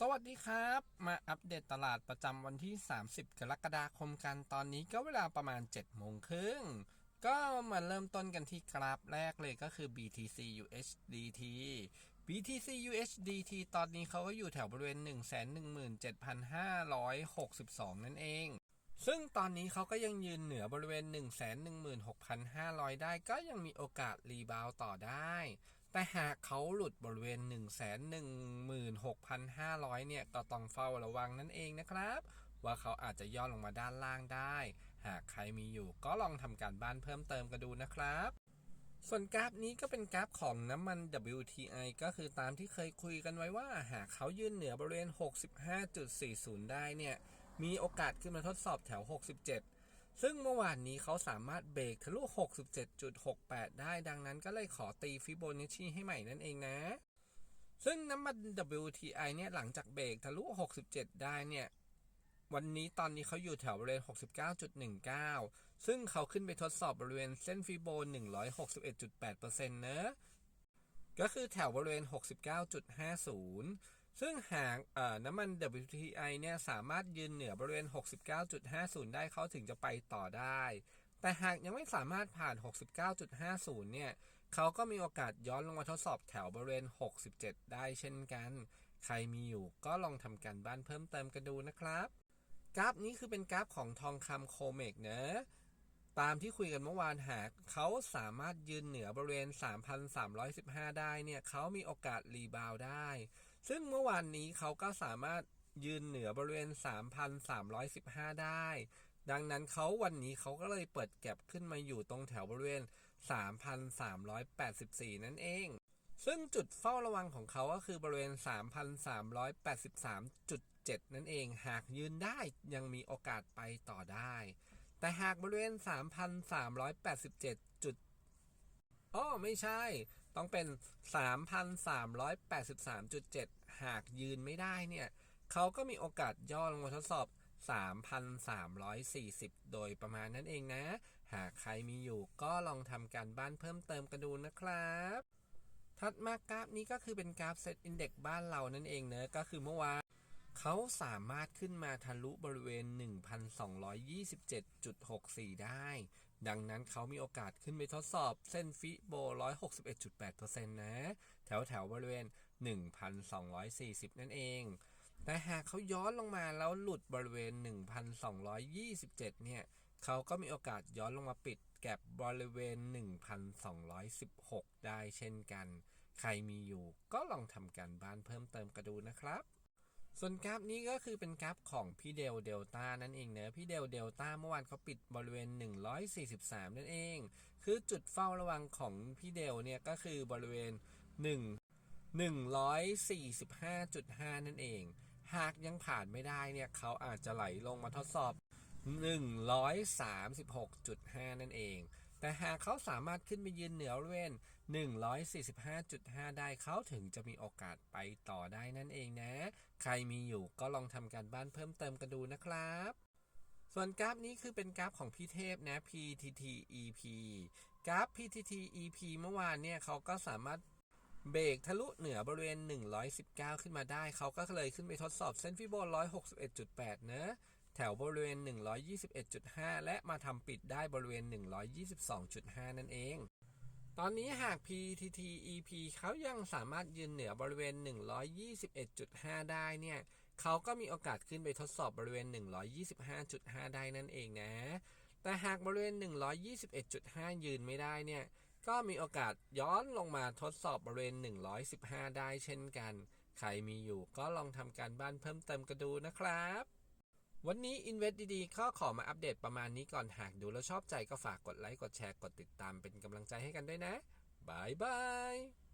สวัสดีครับ มาอัปเดตตลาดประจำวันที่ 30 กรกฎาคมกันตอนนี้ก็เวลาประมาณ7โมงครึ่งก็มาเริ่มต้นกันที่กราฟแรกเลยก็คือ BTC USDT BTC USDT ตอนนี้เขาก็อยู่แถวบริเวณ 117,562 นั่นเอง ซึ่งตอนนี้เขาก็ยังยืนเหนือบริเวณ 116,500 ได้ก็ยังมีโอกาสรีบาวต่อได้ แต่หากเขาหลุดบริเวณ 116,500 เนี่ยก็ต้องเฝ้าระวังนั่นเองนะครับ ว่าเขาอาจจะย่อลงมาด้านล่างได้ หากใครมีอยู่ก็ลองทำการบ้านเพิ่มเติมกันดูนะครับส่วนกราฟนี้ก็เป็นกราฟของน้ำมัน WTI ก็คือตามที่เคยคุยกันไว้ว่า หากเขายืนเหนือบริเวณ 65.40 ได้เนี่ย มีโอกาสขึ้นมาทดสอบแถว 67 ซึ่งเมื่อวานนี้เขาสามารถเบรกทะลุ 67.68 ได้ดังนั้นก็เลยขอตีฟิโบนัชชีให้ใหม่นั่นเองนะ ซึ่งน้ำมัน WTI เนี่ยหลังจากเบรกทะลุ 67 ได้เนี่ย วันนี้ตอนนี้เขาอยู่แถวบริเวณ 69.19 ซึ่งเขาขึ้นไปทดสอบบริเวณเส้นฟิโบ 161.8%เนอะก็คือแถวบริเวณ 69.50 ซึ่งหากน้ำมัน WTI เนี่ยสามารถยืนเหนือบริเวณ 69.50 ได้เขาถึงจะไปต่อได้ แต่หากยังไม่สามารถผ่าน 69.50 เนี่ยเขาก็มีโอกาสย้อนลงมาทดสอบแถวบริเวณ 67 ได้เช่นกัน ใครมีอยู่ก็ลองทำการบ้านเพิ่มเติมกันดูนะครับ กราฟนี้คือเป็นกราฟของทองคำโคเมกเนะตามที่คุยกันเมื่อวานหากเขาสามารถยืนเหนือบริเวณ 3,315 ได้เนี่ยเขามีโอกาสรีบาวได้ ซึ่งเมื่อวานนี้เขาก็สามารถยืนเหนือบริเวณ 3,315 ได้ ดังนั้นเขาวันนี้เขาก็เลยเปิดแก็บขึ้นมาอยู่ตรงแถวบริเวณ 3,384 นั่นเอง ซึ่งจุดเฝ้าระวังของเขาก็คือบริเวณ 3,383.7 นั่นเอง หากยืนได้ยังมีโอกาสไปต่อได้ แต่หากบริเวณ 3,387จุดอ๋อไม่ใช่ ต้องเป็น 3,383.7 หากยืนไม่ได้เนี่ยเขาก็มีโอกาสย่อลงมาทดสอบ 3,340 โดยประมาณนั้นเองนะ หากใครมีอยู่ก็ลองทำการบ้านเพิ่มเติมกันดูนะครับถัดมากราฟนี้ก็คือเป็นกราฟเซตอินเด็กบ้านเรานั่นเองเนอะก็คือเมื่อวานเขาสามารถขึ้นมาทะลุบริเวณ 1,227.64 ได้ ดังนั้นเขามีโอกาสขึ้นไปทดสอบเส้นฟิโบ 161.8%นะ แถวแถวบริเวณ 1,240 นั่นเอง แต่หากเขาย้อนลงมาแล้วหลุดบริเวณ 1,227 เนี่ย เขาก็มีโอกาสย้อนลงมาปิดแก็บบริเวณ 1,216 ได้เช่นกัน ใครมีอยู่ก็ลองทำการบ้านเพิ่มเติมกันดูนะครับ ส่วนกราฟนี้ก็คือเป็นกราฟของพี่เดลเดลต้านั่นเองเนอะพี่เดลเดลต้าเมื่อวานเขาปิดบริเวณ 143 นั่นเอง คือจุดเฝ้าระวังของพี่เดลเนี่ยก็คือบริเวณ 1 145.5 นั่นเอง หากยังผ่านไม่ได้เนี่ยเขาอาจจะไหลลงมาทดสอบ 136.5 นั่นเอง แต่หากเขาสามารถขึ้นไปยืนเหนือบริเวณ 145.5 ได้เขาถึงจะมีโอกาสไปต่อได้นั่นเองนะ ใครมีอยู่ก็ลองทำการบ้านเพิ่มเติมกันดูนะครับส่วนกราฟนี้คือเป็นกราฟของพี่เทพนะ PTT EP กราฟ PTT EP เมื่อวานเนี่ยเขาก็สามารถเบรกทะลุเหนือบริเวณ 119 ขึ้นมาได้ เขาก็เลยขึ้นไปทดสอบเส้นฟิโบ 161.8เนะแถวบริเวณ 121.5 และมาทำปิดได้บริเวณ 122.5 นั่นเอง ตอนนี้หาก PTT EP เขายังสามารถยืนเหนือบริเวณ 121.5 ได้เนี่ยเขาก็มีโอกาสขึ้นไปทดสอบบริเวณ 125.5 ได้นั่นเองนะ แต่หากบริเวณ 121.5 ยืนไม่ได้เนี่ย ก็มีโอกาสย้อนลงมาทดสอบบริเวณ 115 ได้เช่นกัน ใครมีอยู่ก็ลองทำการบ้านเพิ่มเติมกันดูนะครับ วันนี้ Invest ดีๆข้อขอมาอัปเดตประมาณนี้ก่อนหากดูแล้วชอบใจก็ฝากกดไลค์ กดแชร์ กดติดตามเป็นกำลังใจให้กันด้วยนะบายบาย